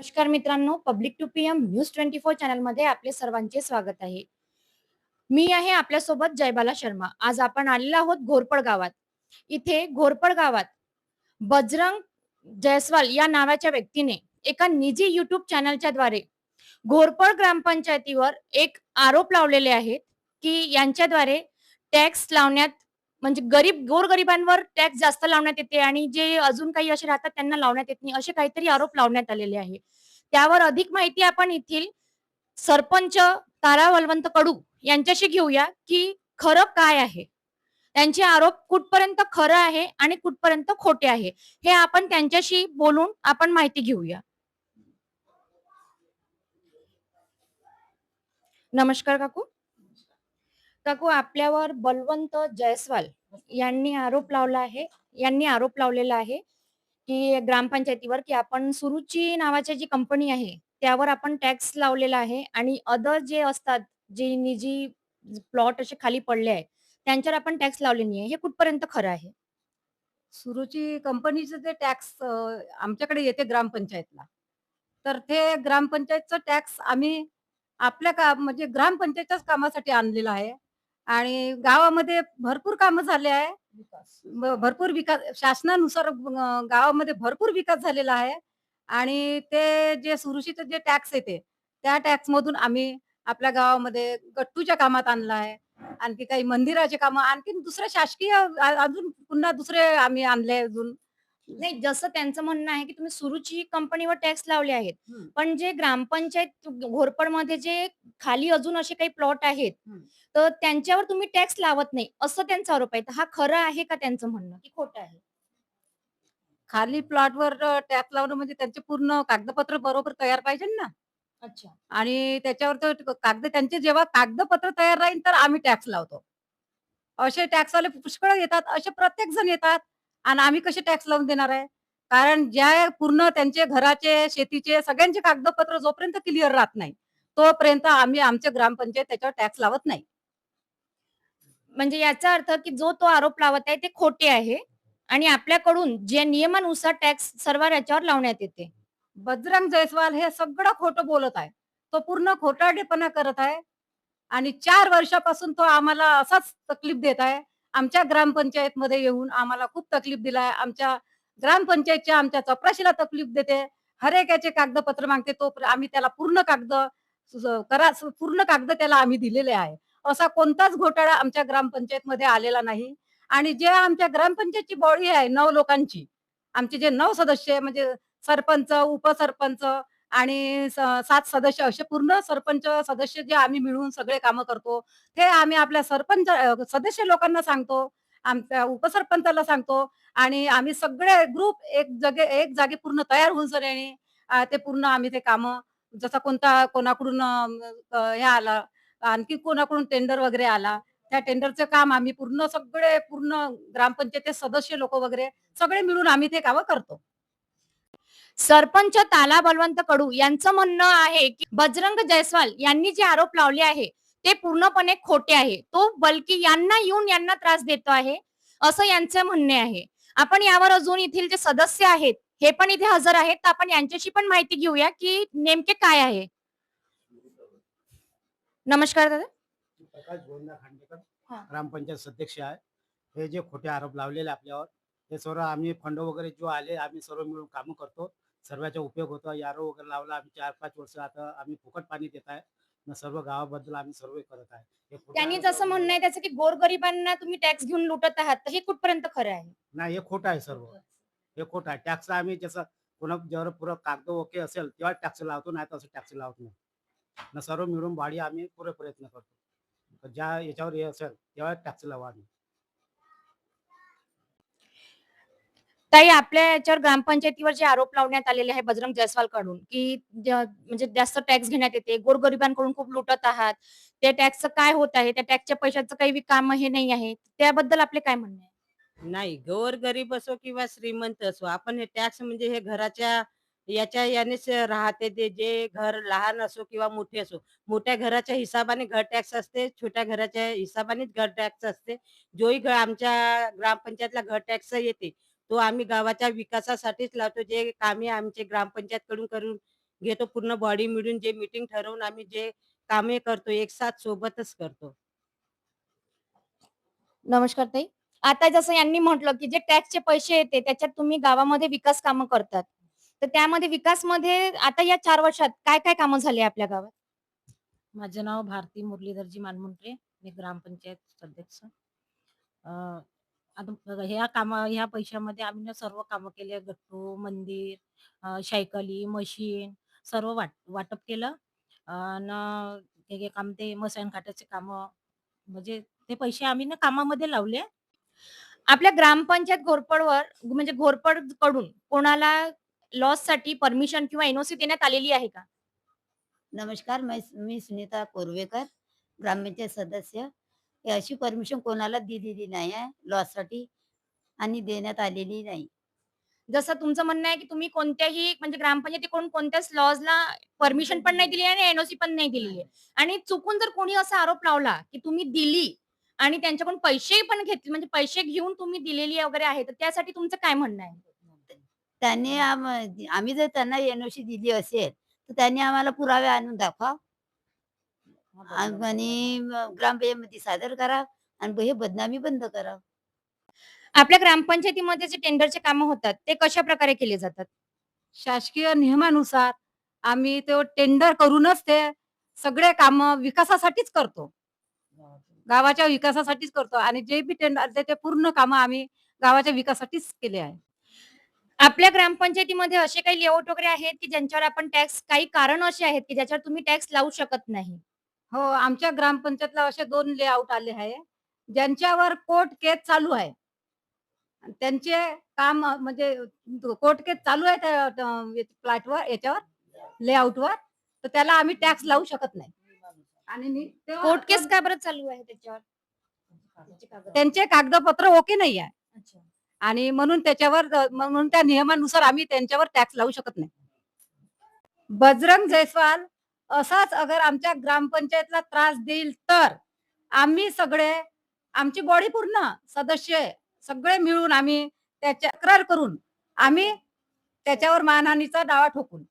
नमस्कार मित्रांनो public two P M news twenty four चॅनलमध्ये आपले सर्वांचे स्वागत आहे. मी आहे आपल्यासोबत जयबाला शर्मा. आज आपण आलेलो आहोत घोरपड गावात. इथे घोरपड गावात बजरंग जयस्वाल या नावाच्या व्यक्तीने एका निजी युट्यूब चॅनलच्या द्वारे घोरपड ग्रामपंचायतीवर एक आरोप लावलेले आहेत की यांच्याद्वारे टॅक्स लावण्यात म्हणजे गरीब गोरगरिबांवर टॅक्स जास्त लावण्यात येते आणि जे अजून काही असे राहतात त्यांना लावण्यात येत नाही असे काहीतरी आरोप लावण्यात आलेले आहे. त्यावर अधिक माहिती आपण येथील सरपंच तारा वलवंत कडू यांच्याशी घेऊया की खरं काय आहे. त्यांचे आरोप कुठपर्यंत खरं आहे आणि कुठपर्यंत खोटे आहे हे आपण त्यांच्याशी बोलून आपण माहिती घेऊया. नमस्कार काकू. तको आपल्यावर बलवंत जयस्वाल यांनी आरोप लावला आहे यांनी आरोप लावलेला आहे की ग्रामपंचायतीवर की आपण सुरुची नावाची जी कंपनी आहे त्यावर आपण टॅक्स लावलेला आहे आणि अदर जे असतात जे निजी प्लॉट असे खाली पडले आहे त्यांच्यावर आपण टॅक्स लावले नाही हे कुठपर्यंत खरं आहे? सुरुची कंपनीचं जे टॅक्स आमच्याकडे येते ग्रामपंचायतला. तर ते ग्रामपंचायतचं टॅक्स आम्ही आपल्या का म्हणजे ग्रामपंचायतच्याच कामासाठी आणलेलं आहे. आणि गावामध्ये भरपूर कामं झाले आहे. भरपूर विकास शासनानुसार गावामध्ये भरपूर विकास झालेला आहे आणि ते जे सुरुशीचं जे टॅक्स येते, त्या टॅक्समधून आम्ही आपल्या गावामध्ये गट्टूच्या कामात आणलं आहे. आणखी काही मंदिराचे कामं, आणखीन दुसरे शासकीय अजून पुन्हा दुसरे आम्ही आणले अजून. नाही जसं त्यांचं म्हणणं आहे की तुम्ही सुरुची कंपनीवर टॅक्स लावले आहेत. पण जे ग्रामपंचायत घोरपडमध्ये जे खाली अजून असे काही प्लॉट आहेत. तर त्यांच्यावर तुम्ही टॅक्स लावत नाही असं त्यांचा आरोप आहे. तर हा खरं आहे का त्यांचं म्हणणं? की खोटं आहे? खाली प्लॉटवर टॅक्स लावणं म्हणजे त्यांचे पूर्ण कागदपत्र बरोबर तयार पाहिजे ना. अच्छा. आणि त्याच्यावर तर कागद त्यांचे जेव्हा कागदपत्र तयार राहील तर आम्ही टॅक्स लावतो. असे टॅक्सवाले पुष्कळ येतात, असे प्रत्येक जण येतात. आणि आम्ही कसे टॅक्स लावून देणार आहे? कारण ज्या पूर्ण त्यांचे घराचे, शेतीचे सगळ्यांचे कागदपत्र जोपर्यंत क्लिअर राहत नाही, तोपर्यंत आम्ही आमच्या ग्रामपंचायत त्याच्यावर टॅक्स लावत नाही. म्हणजे याचा अर्थ की जो तो आरोप लावत आहे ते खोटे आहे आणि आपल्याकडून जे नियमानुसार टॅक्स सर्व याच्यावर लावण्यात येते बजरंग जयस्वाल हे सगळं खोटं बोलत आहे. तो पूर्ण खोटारडेपणा करत आहे आणि 4 वर्षापासून तो आम्हाला असाच तकलीफ देत आहे. आमच्या ग्रामपंचायतमध्ये येऊन आम्हाला खूप तकलीफ दिलाय आमच्या ग्रामपंचायतच्या आमच्या चपराशीला तकलीफ देते. हर एक याचे कागदपत्र मागते. तो आम्ही त्याला पूर्ण कागद करा पूर्ण कागद त्याला आम्ही दिलेले आहे. असा कोणताच घोटाळा आमच्या ग्रामपंचायतमध्ये आलेला नाही आणि जे आमच्या ग्रामपंचायतची बॉडी आहे नऊ लोकांची, आमचे जे नऊ सदस्य म्हणजे सरपंच, उपसरपंच आणि स 7 सदस्य असे पूर्ण सरपंच सदस्य जे आम्ही मिळून सगळे कामं करतो. ते आम्ही आपल्या सरपंच सदस्य लोकांना सांगतो. आमच्या उपसरपंचाला सांगतो आणि आम्ही सगळे ग्रुप एक जागे एक जागी पूर्ण तयार होऊन सगळ्यांनी ते पूर्ण आम्ही ते कामं जसा कोणता कोणाकडून हे आला, आणखी कोणाकडून टेंडर वगैरे आला, त्या टेंडरचं काम आम्ही पूर्ण सगळे पूर्ण ग्रामपंचायत सदस्य लोक वगैरे सगळे मिळून आम्ही ते कामं करतो. सरपंच ताला बलवंत कडू यांचं म्हणणं आहे की बजरंग जयस्वाल यांनी जे आरोप लावले आहे ते पूर्णपणे खोटे आहे. तो बल्कि यांना येऊन यांना त्रास देतो आहे असं यांचे म्हणणे आहे. आपण यावर अजून येथील जे सदस्य आहेत हे पण इथे हजर आहेत. तर आपण यांच्याशी पण माहिती घेऊया की नेमके काय आहे. नमस्कार दादा. प्रकाश गोविंदा खांडेकर. ग्रामपंचायत सदस्य आहे. हे जे खोटे आरोप लावलेले आपल्यावर हे सर्व आम्ही फंड वगैरे जो आले आम्ही सर्व मिळून कामं करतो. सर्वांचा उपयोग होतो. यारो वगैरे लावला आम्ही चार पाच वर्ष आता आम्ही फुकट पाणी देत आहे. न सर्व गावाबद्दल आम्ही सर्व करत आहे. हे त्यांनी जसं म्हणणं आहे त्याचं की गोरगरिबांना तुम्ही टॅक्स घेऊन लुटत आहात. तर हे कुठपर्यंत खरं आहे? नाही हे खोटं आहे सर्व. हे खोटं आहे. टॅक्स आम्ही जसं कोणा जेव्हा पुरं कागद ओके असेल तेव्हा टॅक्स लावतो नाही तर असं टॅक्स लावत नाही. न सर्व मिळून भाडी आम्ही पुरे प्रयत्न करतो. तर ज्या याच्यावर हे असेल तेव्हा टॅक्स लावा आम्ही. ताई आपल्या याच्यावर ग्रामपंचायतीवर जे आरोप लावण्यात आलेले आहे बजरंग जयस्वाल कडून की म्हणजे जास्त टॅक्स घेण्यात येते गोरगरिबांकडून खूप लुटत आहात त्या टॅक्सचं काय होत आहे त्या टॅक्सच्या पैशाचं काही काम हे नाही आहे त्याबद्दल आपले काय म्हणणे नाही नाही गोरगरीब असो किंवा श्रीमंत असो आपण हे टॅक्स म्हणजे हे घराच्या याच्या यानेच राहते ते जे घर लहान असो किंवा मोठे असो. मोठ्या घराच्या हिसाबाने घर टॅक्स असते छोट्या घराच्या हिसाबानेच घर टॅक्स असते. जोही घर आमच्या ग्रामपंचायतला घर टॅक्स येते. तो आम्ही गावाच्या विकासासाठीच लावतो. जे कामे आमचे ग्रामपंचायत कडून करून घेतो. पूर्ण बॉडी मिळून जे मीटिंग ठरवून आम्ही जे कामे करतो एक साथ सोबतच करतो. नमस्कार ताई. आता जसं यांनी म्हटलं की जे टॅक्सचे पैसे येते त्याच्यात तुम्ही गावामध्ये विकास कामं करतात. तर त्यामध्ये विकासमध्ये आता या चार वर्षात काय काय कामं झाली आपल्या गावात? माझं नाव भारती मुरलीधरजी मानमुंडरे. मी ग्रामपंचायत सदस्य. अ, आता बघा ह्या कामा ह्या पैशामध्ये आम्ही ना सर्व कामं केली गट्टू मंदिर सायकली मशीन सर्व वाट वाटप केलं. आणि हे काम ते मसायन काटाचे कामं म्हणजे ते पैसे आम्ही ना कामामध्ये लावले. आपल्या ग्रामपंचायत घोरपडवर म्हणजे घोरपडकडून कोणाला लॉससाठी परमिशन किंवा एनओसी देण्यात आलेली आहे का? नमस्कार मी सुनीता कोरवेकर ग्रामपंचायत सदस्य. ही अशी परमिशन कोणाला दिलेली नाही आहे लॉससाठी आणि देण्यात आलेली नाही. जसं तुमचं म्हणणं आहे की तुम्ही कोणत्याही म्हणजे ग्रामपंचायतीकडून कोणत्याच लॉजला परमिशन पण नाही दिली आणि एनओसी पण नाही दिलेली आहे. आणि चुकून जर कोणी असा आरोप लावला की तुम्ही दिली आणि त्यांच्याकडून पैसे पण घेतले म्हणजे पैसे घेऊन तुम्ही दिलेली वगैरे आहे तर त्यासाठी तुमचं काय म्हणणं आहे? त्यांनी आम- आम्ही जर त्यांना एनओसी दिली असेल तर त्यांनी आम्हाला पुरावे आणून दाखवा. आणि ग्रामपंचायतीमध्ये सादर करा आणि हे बदनामी बंद करा. आपल्या ग्रामपंचायतीमध्ये जे टेंडरचे कामं होतात ते कशा प्रकारे केले जातात? शासकीय नियमानुसार आम्ही ते टेंडर करूनच ते सगळे काम विकासासाठीच करतो. गावाच्या विकासासाठीच करतो आणि जे बी टेंडर आले ते पूर्ण कामं आम्ही गावाच्या विकासासाठीच केले आहे. आपल्या ग्रामपंचायतीमध्ये असे काही लेआउट वगैरे आहेत की ज्यांच्यावर आपण टॅक्स काही कारण असे आहेत की ज्याच्यावर तुम्ही टॅक्स लावू शकत नाही? हो आमच्या ग्रामपंचायतला असे दोन लेआउट आले आहे ज्यांच्यावर कोर्ट केस चालू आहे. आणि त्यांचे काम म्हणजे कोर्ट केस चालू आहे त्या प्लॅटवर याच्यावर लेआउटवर तर त्याला आम्ही टॅक्स लावू शकत नाही. आणि कोर्ट केस का बरं चालू आहे त्याच्यावर? त्यांचे कागदपत्र ओके नाही आहे. आणि म्हणून त्याच्यावर म्हणून त्या नियमानुसार आम्ही त्यांच्यावर टॅक्स लावू शकत नाही. बजरंग जयस्वाल असाच अगर आमच्या ग्रामपंचायतला त्रास देईल तर आम्ही सगळे आमची बॉडी पूर्ण सदस्य सगळे मिळून आम्ही त्याच्या तक्रार करून आम्ही त्याच्यावर मानहानीचा दावा ठोकून